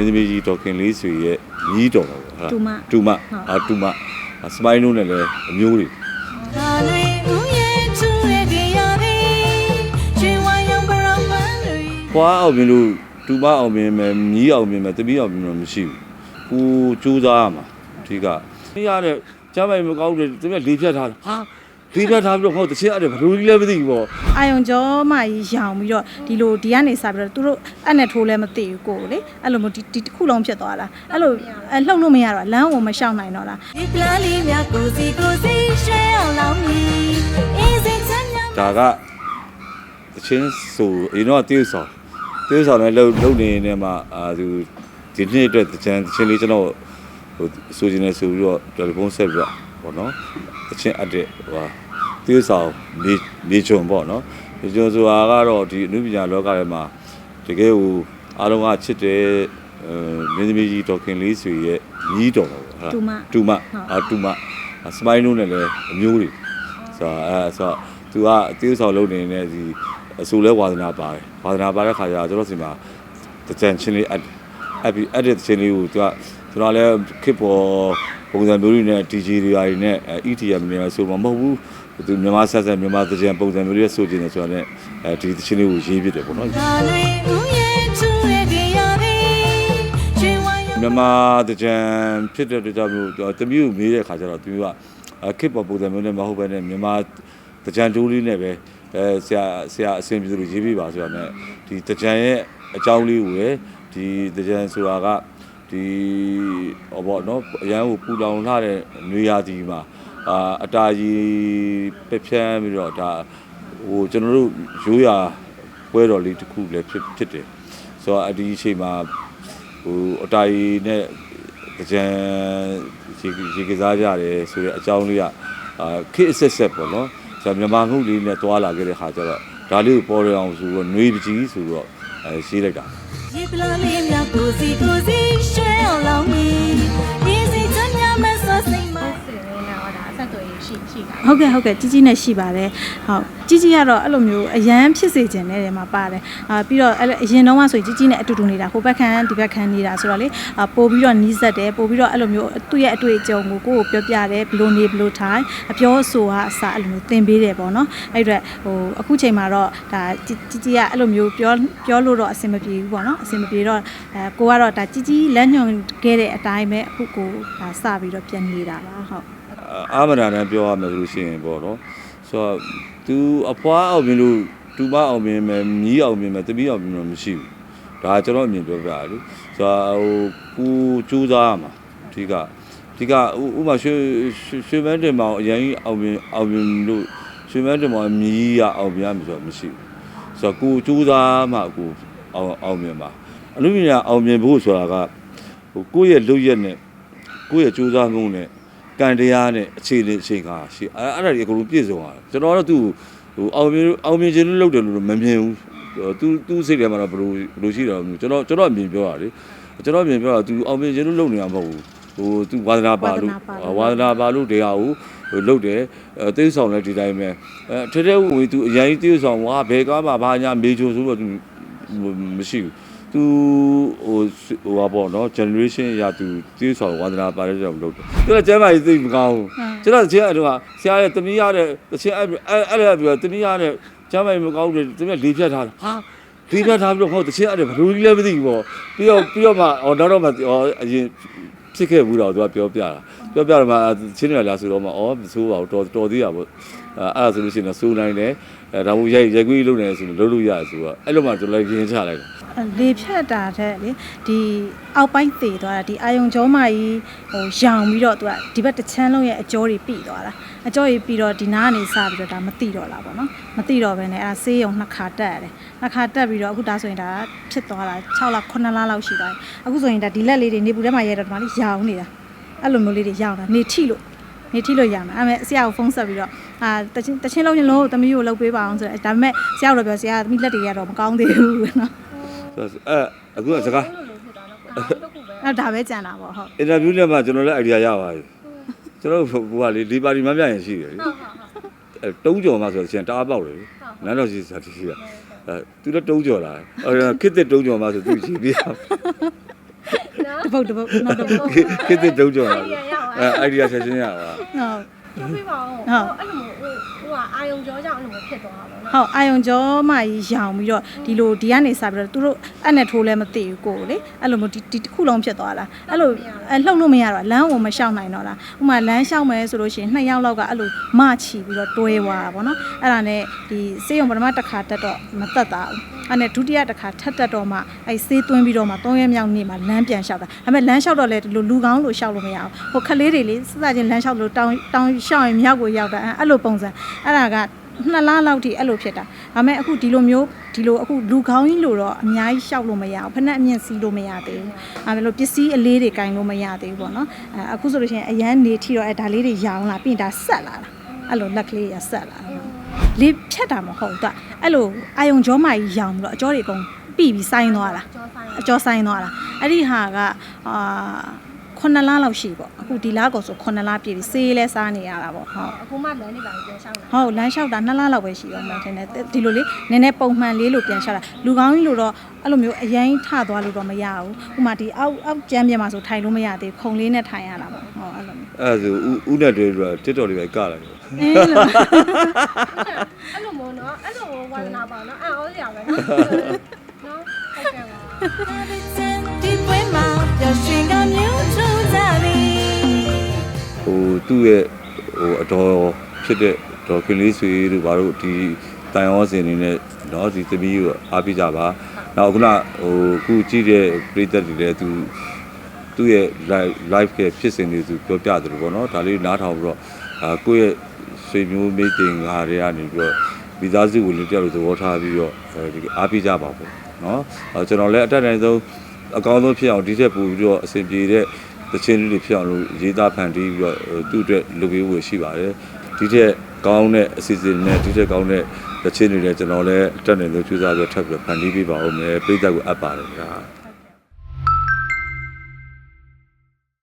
င်းသမီးကြီးဒေါက်ခင်လေးဆွေရဲ့ညီးတော်ပါပေါ့တူမတူမဟုတ်အာတူမစမိုင်းလုံးနဲ့လည်းအမျိုးတွေဒါတွေဦးရဲ့ချူရဲ့ကြရသည်ချွေဝါရောင်ပရောင်မန်းတွေခွာအောင်မြင်လို့တူမအောင်မြင်မယ်ညီးအောင်မြင်မယ်တပီးအောင်မြင်မယ်မရှိဘူးကိုစူးစမ်းရမှာအဓိကနေရတဲ့ကျမ်းပိုင်မကောင်းတယ်တပီးလေးဖြတ်ထားတယ်ဟာ လေးဖြတ်ထားပြီးတော့ဟောတချင်အဲ့ဒါဘယ်လိုကြီးလဲမသိဘူးပေါ့အာယုံကျော်မကြီးရောင်ပြီးတော့ဒီလိုဒီကနေစပြီးတော့သူတို့အဲ့နဲ့ထိုးလဲမသိဘူးကိုယ်လေအဲ့လိုမျိုးဒီဒီတစ်ခုလုံးဖြစ်သွားတာအဲ့လိုအဲ့လှုပ်လို့မရတော့လမ်းကိုမရှောင်နိုင်တော့လားဒီပလားလေးများကိုစီကိုစီရှဲအောင်လောင်းမီအေးစိတ်ချမ်းသာဒါကတချင်းဆိုအရင်တော့တေးဆောင်တေးဆောင်လည်းလှုပ်လှုပ်နေနေမှာအာသူဒီနေ့အတွက်တချင်တချင်းလေးကျွန်တော်ဟိုဆိုချင်နေဆိုပြီးတော့တယ်လီဖုန်းဆက်ပြီးတော့ပေါ့နော် တချင်းအပ်တဲ့ဟိုဟာတေးဆောင်နေနေချုံပေါ့နော်နေချုံဆိုတာကတော့ဒီအနုပညာလောကထဲမှာတကယ်ဟိုအားလုံးကချစ်တဲ့အဲမင်းသမီးကြီးဒေါက်ခင်လေးဆွေရဲ့ညီးတော်ပါပေါ့တူမတူမအာတူမစမိုင်းလုံးနဲ့လည်းအမျိုးတွေဆိုတော့အဲဆိုတော့သူကအသေးဆောင်လုပ်နေတဲ့ဒီအဆူလဲဝါသနာပါတယ်ဝါသနာပါတဲ့ခါကျတော့ကျွန်တော်စီမှာတကြံချင်းလေးအပ်အပ်ပြီးအဲ့ဒီတချင်းလေးကိုသူက ကျွန်တော်လည်းခစ်ပေါ်ပုံစံမျိုးတွေနဲ့ DJ တွေအရင်နဲ့ ETM တွေဆိုမှမဟုတ်ဘူးသူမြန်မာဆက်ဆက်မြန်မာတကြံပုံစံမျိုးတွေဆိုချင်တယ်ဆိုတော့လည်းအဲဒီတချင်းလေးကိုရေးပြတယ်ပေါ့နော်ဒါတွေဦးရဲ့ချူရဲ့ကြရသည်ချွေဝါရောင်မြန်မာတကြံဖြစ်တဲ့အတွက်ကြောင့်မျိုးတမျိုးကိုမေးတဲ့ခါကျတော့သူကခစ်ပေါ်ပုံစံမျိုးနဲ့မဟုတ်ဘဲနဲ့မြန်မာတကြံတိုးလေးနဲ့ပဲအဲဆရာဆရာအဆင်ပြေလို့ရေးပြပါဆိုတော့ ਨੇ ဒီတကြံရဲ့အကြောင်းလေးကိုပဲဒီတကြံဆိုတာက ဒီဟောပေါ့နော်အရန်ကိုပူလောင်လာတဲ့နွေရာသီမှာအာအတာကြီးပက်ဖြန်းပြီးတော့ဒါဟိုကျွန်တော်တို့ရိုးရာပွဲတော်လေးတစ်ခုလည်းဖြစ်ဖြစ်တယ်ဆိုတော့အဒီအချိန်မှာဟိုအတာရီနဲ့ကြံရေရေကစားကြတယ်ဆိုတဲ့အကြောင်းလေးကအာခေတ်အဆက်ဆက်ပေါ့နော်ဆိုတော့မြန်မာမှုလေးနဲ့တွာလာခဲ့တဲ့ခါကျတော့ဒါလေးကိုပေါ်ရအောင်ဆိုတော့ຫນွေပကြီးဆိုတော့အဲရှင်းလိုက်တာဒီပလားလေးများကိုစီကိုစီ ရှိတာဟုတ်ကဲ့ဟုတ်ကဲ့ကြီးကြီးနဲ့ရှိပါတယ်ဟုတ်ကြီးကြီးကတော့အဲ့လိုမျိုးအရန်ဖြစ်စေခြင်းနဲ့တည်းမှာပါတယ်အာပြီးတော့အဲ့လိုအရင်တုန်းကဆိုကြီးကြီးနဲ့အတူတူနေတာဟိုဘက်ခံဒီဘက်ခံနေတာဆိုတော့လေပို့ပြီးတော့နီးစပ်တယ်ပို့ပြီးတော့အဲ့လိုမျိုးသူ့ရဲ့အတွေ့အကြုံကိုကိုယ့်ကိုပြောပြတယ်ဘလို့နေဘလို့ထိုင်အပြောအဆိုကအစအဲ့လိုမျိုးသင်ပေးတယ်ပေါ့နော်အဲ့တော့ဟိုအခုချိန်မှာတော့ဒါကြီးကြီးကအဲ့လိုမျိုးပြောပြောလို့တော့အဆင်မပြေဘူးပေါ့နော်အဆင်မပြေတော့အဲကိုကတော့ဒါကြီးကြီးလမ်းညွှန်ခဲ့တဲ့အတိုင်းပဲအခုကိုဒါစပြီးတော့ပြန်နေတာပါဟုတ် အာမနာနဲ့ပြောရမယ်ဆိုလို့ရှိရင်ပေါ့နော်ဆိုတော့ तू အဖွားအောင်မြင်လို့တူမအောင်မြင်မယ်မြီးအောင်မြင်မယ်တပီးအောင်မြင်မယ်မရှိဘူးဒါကျွန်တော်အမြင်ပြောပြရလေဆိုတော့ဟိုကိုစူးစမ်းရမှာအဓိကအဓိကဥဥမာရွှေရွှေရွှေမန်းတင်မောင်အရင်အောင်မြင်အောင်မြင်လို့ရွှေမန်းတင်မောင်မြီးရအောင်မြင်ရမယ်ဆိုတော့မရှိဘူးဆိုတော့ကိုစူးစမ်းမှကိုအောင်အောင်မြင်ပါအလို့မြင်အောင်မြင်ဖို့ဆိုတာကဟိုကိုယ့်ရဲ့လုပ်ရက်နဲ့ကိုယ့်ရဲ့စူးစမ်းမှုနဲ့ ကံတရားနဲ့အခြေအနေအချိန်ကားရှိအဲ့အဲ့ဒါတွေအကုန်လုံးပြည့်စုံရတယ်ကျွန်တော်ကတော့သူ့ဟိုအောင်မြင်အောင်မြင်ခြင်းလို့လုပ်တယ်လို့မမြင်ဘူးသူသူ့စိတ်ထဲမှာတော့ဘယ်လိုဘယ်လိုရှိတယ်လို့ကျွန်တော်ကျွန်တော်အမြင်ပြောတာလေကျွန်တော်အမြင်ပြောတာသူအောင်မြင်ခြင်းလို့လုပ်နေတာမဟုတ်ဘူးဟိုသူဝါသနာပါလို့ဝါသနာပါလို့တရားကိုဟိုလုပ်တယ်အဲသိဆောင်လည်းဒီတိုင်းပဲအဲထဲထဲဝင်သူအရင်ကြီးသိဆောင်ဝါဘယ်ကားမှာဘာညာမေချိုဆိုတော့သူမရှိဘူး သူဟိုဟိုပါပေါ့နော် generation အရာသူသိဆောင်ဝါသနာပါတဲ့ကြောင့်လုပ်တယ်သူကကျမ်းမာရေးသိမကောင်းဘူးကျွန်တော်တချင်းအဲ့တော့ဆရာရဲ့တမီးရတဲ့တချင်းအဲ့အဲ့အဲ့ဒါပြောတမီးရတဲ့ကျမ်းမိုင်မကောင်းတယ်တမီးလေးဖြတ်ထားတာဟာလေးဖြတ်ထားပြီးတော့ဟောတချင်းအဲ့ဒါဘယ်လိုကြီးလဲမသိဘူးပေါ့ပြီးတော့ပြီးတော့မှဟောနောက်တော့မှဟောအရင် ဖြစ်ခဲ့ဘူးတော့သူကပြောပြတာပြောပြတော့မှချင်းရလာဆိုတော့မှဩမဆိုးပါဘူးတော်တော်သေးတာပေါ့အဲ့ဒါဆိုလို့ရှိရင်တော့စိုးနိုင်တယ်အဲဒါမှရိုက်ရိုက်ကွေးလုပ်နေတယ်ဆိုလို့လုပ်လို့ရတယ်ဆိုတော့အဲ့လိုမှကျွန်တော်လည်းရင်ချလိုက်တယ်လေဖြတ်တာတဲ့လေဒီအောက်ပိုင်းသေသွားတာဒီအာယုံကျောမကြီးဟိုရောင်ပြီးတော့သူကဒီဘက်တစ်ချမ်းလုံးရဲ့အကျောတွေပြိသွားတာအကျောကြီးပြီးတော့ဒီနားကနေစပြီးတော့ဒါမတိတော့လားပေါ့နော်မတိတော့ဘဲနဲ့အဲဆေးရုံနှစ်ခါတက်ရတယ်နှစ်ခါတက်ပြီးတော့အခုဒါဆိုရင်ဒါဖြစ်သွားတာ6လ9လလောက်ရှိသွားပြီအခုဆိုရင်ဒါဒီလက်လေးတွေနေပူထဲမှာရဲတော့ဒီမှာလေးရောင်နေတာအဲ့လိုမျိုးလေးတွေရောင်တာနေထိလို့နေထိလို့ရမှာအဲ့မဲ့ဆရာကိုဖုန်းဆက်ပြီးတော့အာတချင်းတချင်းလုံးချင်းလုံးသမီးကိုလှုပ်ပေးပါအောင်ဆိုတော့ဒါပေမဲ့ဆရာကတော့ပြောဆရာသမီးလက်တွေကတော့မကောင်းသေးဘူးနော်အဲ့အခုကစကား အဲ့ဒါပဲကြံတာပေါ့ဟုတ်အင်တာဗျူးနဲ့မှကျွန်တော်လည်း idea ရပါပြီကျွန်တော်ဟိုကလေဒီပါတီမပြရင်ရှိတယ်လေအဲတုံးကြော်မှဆိုတော့ရှင်တအားပေါက်တယ်လေနန်းတော်ရှိစားရှိတာအဲသူလည်းတုံးကြော်လာအဲခစ်တဲ့တုံးကြော်မှဆိုသူရှိပြရတစ်ပုတ်တစ်ပုတ်နောက်တစ်ပုတ်ခေတ်သစ်တုံးကြော်တာအဲ့ဒီရအောင်အဲအိုင်ဒီယာဆက်ချင်းရပါဟုတ်ပြောပြပါဦးဟုတ်အဲ့လိုမျိုးဟိုဟိုကအာယုံကြောကြောင့်အဲ့လိုမျိုးဖြစ်သွားတာပေါ့နော် ဟုတ်အာယုံကျော်မကြီးရောင်ပြီးတော့ဒီလိုဒီကနေစပြီးတော့သူတို့အဲ့နဲ့ထိုးလဲမသိဘူးကိုယ်လေအဲ့လိုမျိုးဒီဒီတစ်ခုလုံးဖြစ်သွားတာအဲ့လိုအဲ့လှုပ်လို့မရတော့လမ်းကိုမလျှောက်နိုင်တော့တာဥပမာလမ်းလျှောက်မယ်ဆိုလို့ရှိရင်နှစ်ယောက်လောက်ကအဲ့လိုမချီပြီးတော့တွဲသွားတာဗောနော်အဲ့ဒါနဲ့ဒီစေးရုံပထမတစ်ခါတက်တော့မတက်တာဘူးအဲ့နဲ့ဒုတိယတစ်ခါထပ်တက်တော့မှအဲ့ဆေးသွင်းပြီးတော့မှ၃ရက်မြောက်နေ့မှာလမ်းပြန်လျှောက်တာဒါပေမဲ့လမ်းလျှောက်တော့လေဒီလိုလူကောင်းလို့လျှောက်လို့မရဘူးဟိုခလေးတွေလေစစချင်းလမ်းလျှောက်လို့တောင်းတောင်းလျှောက်ရင်မြောက်ကိုရောက်တာအဲ့လိုပုံစံအဲ့ဒါက နှစ်လားလောက်ထိအဲ့လိုဖြစ်တာဒါပေမဲ့အခုဒီလိုမျိုးဒီလိုအခုလူကောင်းကြီးလို့တော့အများကြီးရှောက်လို့မရဘူးဖက်နဲ့အမြင့်စီးလို့မရသေးဘူးအဲဒါလိုပစ္စည်းအလေးတွေကင်လို့မရသေးဘူးပေါ့နော်အဲအခုဆိုလို့ရှိရင်အရန်နေထီတော့အဲဒါလေးတွေရောင်းလာပြီးရင်ဒါဆက်လာတာအဲ့လိုလက်ကလေးရဆက်လာတာလေဖြတ်တာမဟုတ်တော့အဲ့လိုအာယုံကြောမကြီးရောင်းပြီးတော့အကျော်တွေအကုန်ပြီပြီးစိုင်းသွားတာကြောဆိုင်အကျော်ဆိုင်သွားတာအဲ့ဒီဟာကအာ ခုနှစ်လလောက်ရှိပေါ့အခုဒီလားကောဆိုခုနှစ်လပြည့်ပြီစေးလဲစားနေရတာပေါ့ဟုတ်အခုမှလမ်းနေပါပြန်ရှောင်းလာဟုတ်လမ်းလျှောက်တာနှစ်လလောက်ပဲရှိတော့မှထင်တယ်ဒီလိုလေနည်းနည်းပုံမှန်လေးလို့ပြန်လျှောက်တာလူကောင်းကြီးလို့တော့အဲ့လိုမျိုးအရင်ထသွားလို့တော့မရဘူးဥပမာဒီအောက်အောက်ကျမ်းပြမှာဆိုထိုင်လို့မရသေးဘူးခုံလေးနဲ့ထိုင်ရတာပေါ့ဟုတ်အဲ့လိုမျိုးအဲ့ဒါဆိုဦးဦးနဲ့တွေ့ပြီးတော့ TikTok တွေပဲကလာတယ်အေးလို့အဲ့လိုမျိုးနော်အဲ့လိုဝါသနာပါနော်အံ့ဩစရာပဲနော်နော်ဟုတ်ကဲ့ပါ သူ့ရဲ့ဟိုအတော်ဖြစ်တဲ့ဒေါ်ခင်လေးဆွေတို့ဘာလို့ဒီတိုင်ရောစင်နေနဲ့เนาะဒီသမီးကိုအားပေးကြပါနောက်ခုနဟိုခုကြည့်တဲ့ပြည်သက်တွေလည်းသူသူ့ရဲ့ live live ကဖြစ်စဉ်တွေသူပြောပြတယ်လို့ပေါ့နော်ဒါလေးနားထောင်ပြီးတော့အာကိုယ့်ရဲ့ဆွေမျိုးမိတ်တင်ငါတွေကနေပြီးတော့မိသားစုဝင်တွေတယောက်လိုသဘောထားပြီးတော့အဲဒီအားပေးကြပါပေါ့နော်အဲကျွန်တော်လည်းအတက်တိုင်းဆုံးအကောင်းဆုံးဖြစ်အောင်ဒီထက်ပိုပြီးတော့အဆင်ပြေတဲ့ သချင်းလေးတွေဖြစ်အောင်လို့ရေးသားဖန်တီးပြီးတော့ဟိုသူ့အတွက်လုပ်ပေးဖို့ရှိပါတယ်ဒီထက်ကောင်းတဲ့အစီအစဉ်နဲ့ဒီထက်ကောင်းတဲ့သချင်းတွေလည်းကျွန်တော်လည်းအတက်နိုင်ဆုံးကြိုးစားပြီးတော့ထပ်ပြီးတော့ဖန်တီးပေးပါဦးမယ်ပြည်သက်ကိုအပ်ပါတယ်ဗျာ